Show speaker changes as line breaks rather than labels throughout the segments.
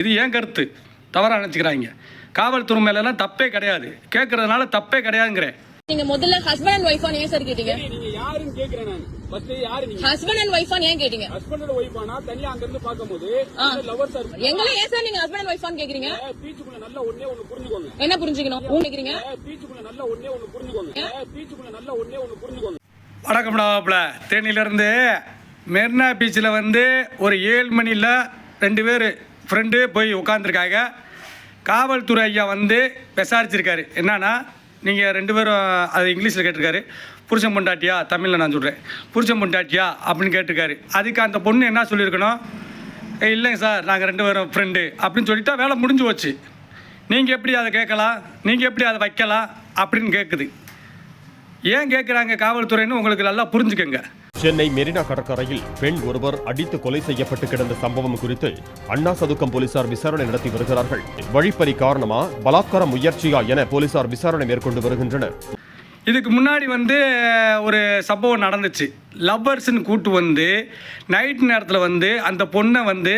இது ஏன் கருத்து? தவறாக நினச்சிக்கிறாங்க. காவல்துறை மேலெல்லாம் தப்பே கிடையாது. கேட்கறதுனால தப்பே கிடையாதுங்கிறேன்.
நீங்க முதல்ல ஹஸ்பண்ட் அண்ட் ஒய்ஃபான் ஏன் சார் கேட்டீங்க?
யாருன்னு கேக்குறேன் நான். ஃபர்ஸ்ட் யாரு நீங்க?
ஹஸ்பண்ட் அண்ட் ஒய்ஃபான் ஏன் கேட்டீங்க?
ஹஸ்பண்டோட ஒய்ஃபானா தனியா அங்க இருந்து பாக்கும்போது லவர் சார்
எங்களை ஏன் சார் நீங்க ஹஸ்பண்ட் அண்ட் ஒய்ஃபான் கேக்குறீங்க
பீச்சுக்குள்ள நல்லா ஒண்ணே ஒண்ணு புரிஞ்சுக்கோங்க.
என்ன புரிஞ்சுக்கணும்? ஊ கேக்குறீங்க
பீச்சுக்குள்ள நல்லா ஒண்ணே ஒண்ணு புரிஞ்சுக்கோங்க. பீச்சுக்குள்ள நல்லா ஒண்ணே ஒண்ணு புரிஞ்சுக்கோங்க.
வணக்கம் டாப்ல தேனியிலேருந்து மெரினா பீச்சில் வந்து ஒரு ஏழு மணியில் ரெண்டு பேர் ஃப்ரெண்டு போய் உட்காந்துருக்காங்க காவல்துறை ஐயா வந்து விசாரிச்சிருக்காரு. என்னன்னா நீங்கள் ரெண்டு பேரும் அது இங்கிலீஷில் கேட்டிருக்காரு. புருஷன் பொண்டாட்டியா? தமிழில் நான் சொல்கிறேன் புருஷன் பொண்டாட்டியா? அப்படின்னு கேட்டிருக்காரு. அதுக்கு அந்த பொண்ணு என்ன சொல்லியிருக்கணும்? "ஏய், இல்லைங்க சார் நாங்கள் ரெண்டு பேரும் ஃப்ரெண்டு அப்படின்னு சொல்லிட்டா வேலை முடிஞ்சு போச்சு. நீங்கள் எப்படி அதை கேட்கலாம்? நீங்கள் எப்படி அதை வைக்கலாம்? அப்படின்னு கேட்குது ஏன் கேட்குறாங்க காவல்துறைன்னு உங்களுக்கு நல்லா புரிஞ்சுக்கங்க.
சென்னை மெரினா கடற்கரையில் பெண் ஒருவர் அடித்து கொலை செய்யப்பட்டு கிடந்த சம்பவம் குறித்து அண்ணா சதுக்கம் போலீசார் விசாரணை நடத்தி வருகிறார்கள். வழிப்பறி காரணமா பலாத்கார முயற்சியா என போலீசார் விசாரணை மேற்கொண்டு வருகின்றனர்.
இதுக்கு முன்னாடி வந்து ஒரு சம்பவம் நடந்துச்சு. லவ்வர்ஸ்ன்னு கூட்டு வந்து நைட் நேரத்தில் வந்து அந்த பொண்ணை வந்து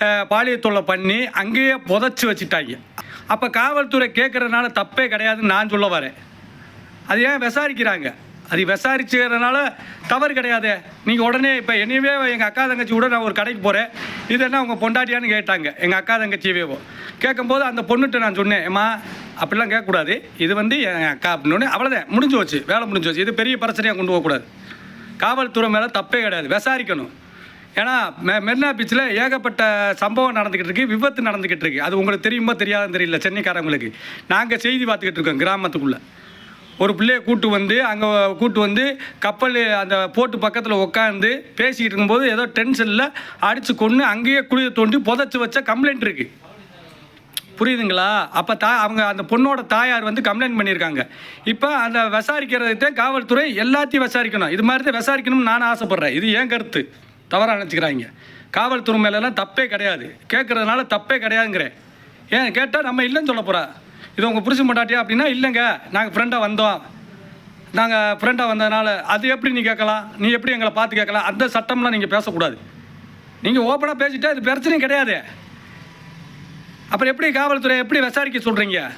அஹ், பாலியல் தொல்லை பண்ணி அங்கேயே புதைச்சி வச்சுட்டாங்க. அப்போ காவல்துறை கேட்குறதுனால தப்பே கிடையாதுன்னு நான் சொல்ல வரேன். அது ஏன் விசாரிக்கிறாங்க? அது விசாரிச்சுறதுனால தவறு கிடையாது. நீங்கள் உடனே இப்போ என்னையவே எங்கள் அக்கா தங்கச்சி கூட நான் ஒரு கடைக்கு போகிறேன் இது என்ன உங்கள் பொண்டாட்டியான்னு கேட்டாங்க. எங்கள் அக்கா தங்கச்சியவேவோ கேட்கும்போது அந்த பொண்ணுகிட்ட நான் சொன்னேன் ஏம்மா அப்படிலாம் கேட்கக்கூடாது. இது வந்து என் அக்கா அப்படின்னு அவ்வளோதான் முடிஞ்சு வச்சு வேலை முடிஞ்சு வச்சு இது பெரிய பிரச்சனையாக கொண்டு போகக்கூடாது. காவல்துறை மேலே தப்பே கிடையாது. விசாரிக்கணும். ஏன்னா மெ மெரினா பீச்சில் ஏகப்பட்ட சம்பவம் நடந்துக்கிட்டு இருக்கு. விபத்து நடந்துக்கிட்டு இருக்கு. அது உங்களுக்கு தெரியுமா தெரியாதுன்னு தெரியல. சென்னைக்காரங்களுக்கு. நாங்கள் செய்தி பார்த்துக்கிட்டு இருக்கோம் கிராமத்துக்குள்ளே. ஒரு பிள்ளையை கூட்டு வந்து அங்கே கூட்டு வந்து கப்பல் அந்த போட்டு பக்கத்தில் உட்காந்து பேசிக்கிட்டு இருக்கும்போது ஏதோ டென்ஷனில் அடித்து கொண்டு அங்கேயே குழியை தோண்டி புதைச்சி வச்ச கம்ப்ளைண்ட் இருக்குது புரியுதுங்களா? அப்போ தா அவங்க அந்த பொண்ணோட தாயார் வந்து கம்ப்ளைண்ட் பண்ணியிருக்காங்க. இப்போ அந்த விசாரிக்கிறதை காவல்துறை எல்லாத்தையும் விசாரிக்கணும். இது மாதிரி தான் விசாரிக்கணும்னு நான் ஆசைப்பட்றேன். இது ஏன் கருத்து? தவறாக நினச்சிக்கிறாங்க. காவல்துறை மேலெல்லாம் தப்பே கிடையாது. கேட்குறதுனால தப்பே கிடையாதுங்கிறேன். ஏன் கேட்டால் நம்ம இல்லைன்னு சொல்ல போகிறா இது உங்கள் புருஷன் பொண்டாட்டியா அப்படின்னா இல்லைங்க. நாங்கள் ஃப்ரெண்டாக வந்தோம். நாங்கள் ஃப்ரெண்டாக வந்ததுனால அது எப்படி நீ கேட்கலாம்? நீ எப்படி எங்களை பார்த்து கேட்கலாம்? அந்த சட்டம்லாம் நீங்கள் பேசக்கூடாது. நீங்கள் ஓப்பனாக பேசிட்டா இது பிரச்சனையும் கிடையாது. அப்புறம் எப்படி காவல்துறை எப்படி விசாரிக்க சொல்கிறீங்க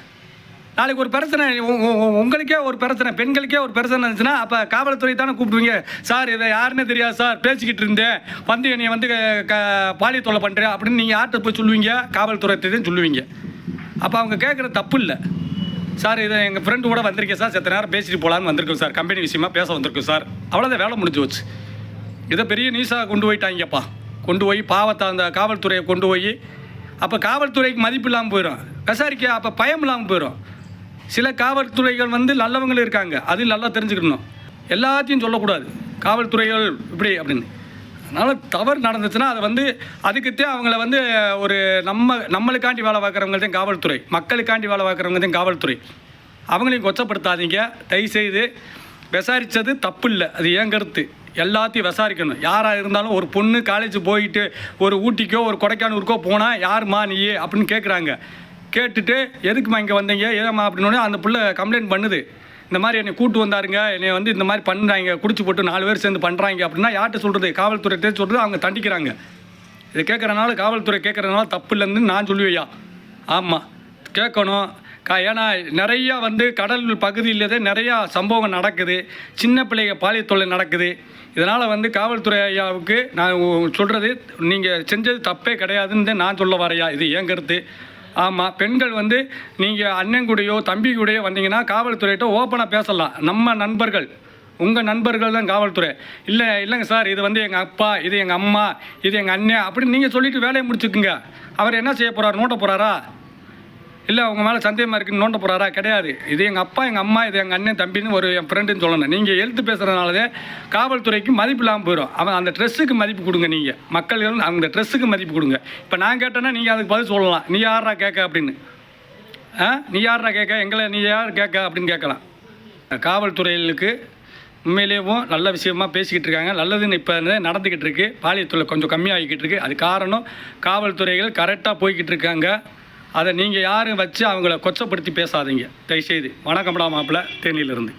நாளைக்கு ஒரு பிரச்சனை உங்களுக்கே ஒரு பிரச்சனை பெண்களுக்கே ஒரு பிரச்சனை இருந்துச்சுன்னா அப்போ காவல்துறை தானே கூப்பிடுவீங்க? சார் இதை யாருன்னு தெரியாது சார். பேசிக்கிட்டு இருந்தேன். வந்து என்னை வந்து க- க பாலியல் தொல்லை பண்ணுறேன் அப்படின்னு நீங்கள் யார்கிட்ட போய் சொல்லுவீங்க? காவல்துறை தான் சொல்லுவீங்க. அப்போ அவங்க கேட்குறது தப்பு இல்லை சார் இதை எங்கள் ஃப்ரெண்டு கூட வந்திருக்கேன் சார். செத்த நேரம் பேசிட்டு போகலான்னு வந்திருக்கோம் சார். கம்பெனி விஷயமா பேச வந்திருக்கோம் சார். அவ்வளோதான் வேலை முடிஞ்சு வச்சு இதை பெரிய நியூஸாக கொண்டு போயிட்டாங்கப்பா. கொண்டு போய் பாவத்தை அந்த காவல்துறையை கொண்டு போய் அப்போ காவல்துறைக்கு மதிப்பு இல்லாமல் போயிடும் விசாரிக்க அப்போ பயம் இல்லாமல் போயிடும் சில காவல்துறைகள் வந்து நல்லவங்களும் இருக்காங்க. அது நல்லா தெரிஞ்சுக்கணும். எல்லாத்தையும் சொல்லக்கூடாது. காவல்துறைகள் இப்படி அப்படின்னு. அதனால் தவறு நடந்துச்சுன்னா அதை வந்து அதுக்குத்தே அவங்கள வந்து ஒரு நம்ம நம்மளுக்காண்டி வேலை பார்க்குறவங்க தான் காவல்துறை மக்களுக்காண்டி வேலை பார்க்குறவங்க தான் காவல்துறை. அவங்களையும் கொச்சப்படுத்தாதீங்க. தயவுசெய்து விசாரித்தது தப்பு இல்லை அது ஏன் கருத்து? எல்லாத்தையும் விசாரிக்கணும். யாராக இருந்தாலும் ஒரு பொண்ணு காலேஜ் போயிட்டு ஒரு ஊட்டிக்கோ ஒரு கொடைக்கானூருக்கோ போனால் யாருமா நீ அப்படின்னு கேட்குறாங்க கேட்டுட்டு எதுக்குமா இங்கே வந்தீங்க? ஏமா அப்படின்னு அந்த பிள்ளை கம்ப்ளைண்ட் பண்ணுது. இந்த மாதிரி என்னை கூட்டு வந்தாருங்க என்னை வந்து இந்த மாதிரி பண்ணுறாங்க குடிச்சு போட்டு நாலு பேர் சேர்ந்து பண்ணுறாங்க அப்படின்னா யார்கிட்ட சொல்கிறது காவல்துறைகிட்ட சொல்கிறது அவங்க தண்டிக்கிறாங்க. இதை கேட்குறனால காவல்துறை கேட்குறதுனால தப்பு இல்லைன்னு நான் சொல்லுவேயா ஆமாம் கேட்கணும். கா ஏன்னா நிறையா வந்து கடல் பகுதியில் தான் நிறையா சம்பவம் நடக்குது. சின்ன பிள்ளைங்க பாலியல் தொல்லை நடக்குது. இதனால் வந்து காவல்துறை ஐயாவுக்கு நான் சொல்கிறது நீங்கள் செஞ்சது தப்பே கிடையாதுன்னு தான் நான் சொல்ல வரையா இது ஏன் கருத்து? ஆமாம் பெண்கள் வந்து நீங்கள் அண்ணன் கூடயோ தம்பி கூடயோ வந்தீங்கன்னா காவல்துறையிட்ட ஓப்பனாக பேசலாம். நம்ம நண்பர்கள் உங்கள் நண்பர்கள் தான் காவல்துறை. இல்லை இல்லைங்க சார் இது வந்து எங்கள் அப்பா இது எங்கள் அம்மா இது எங்கள் அண்ணன் அப்படின்னு நீங்கள் சொல்லிவிட்டு வேலையை முடிச்சுக்குங்க. அவர் என்ன செய்ய போகிறார் நோட்ட போகிறாரா இல்லை அவங்க மேலே சந்தேகமாக இருக்குன்னு நோண்ட போகிறாரா கிடையாது. இது எங்கள் அப்பா எங்கள் அம்மா இது எங்கள் அண்ணன் தம்பின்னு ஒரு என் ஃப்ரெண்டுன்னு சொல்லணும். நீங்கள் எழுத்து பேசுகிறனாலே காவல்துறைக்கு மதிப்பு இல்லாமல் போயிடும் அவன் அந்த ட்ரெஸ்ஸுக்கு மதிப்பு கொடுங்க நீங்கள் மக்கள் அந்த ட்ரெஸ்ஸுக்கு மதிப்பு கொடுங்க. இப்போ நான் கேட்டேன்னா நீங்கள் அதுக்கு பதில் சொல்லலாம். நீ யாரா கேட்க அப்படின்னு. ஆ? நீ யாரா கேட்க? எங்களை நீ யார் கேட்க அப்படின்னு கேட்கலாம். காவல்துறைகளுக்கு உண்மையிலேயும் நல்ல விஷயமா பேசிக்கிட்டு இருக்காங்க. நல்லதுன்னு இப்போ நடந்துக்கிட்டு இருக்குது பாலியல் தொல்லை கொஞ்சம் கம்மியாகிக்கிட்டு இருக்குது அது காரணம் காவல்துறைகள் கரெக்டாக போய்கிட்டு இருக்காங்க. அதை நீங்கள் யாரும் வச்சு அவங்கள கொச்சப்படுத்தி பேசாதீங்க. தயவுசெய்து வணக்கம்டா மாப்பிள்ள தேனியிலிருந்து.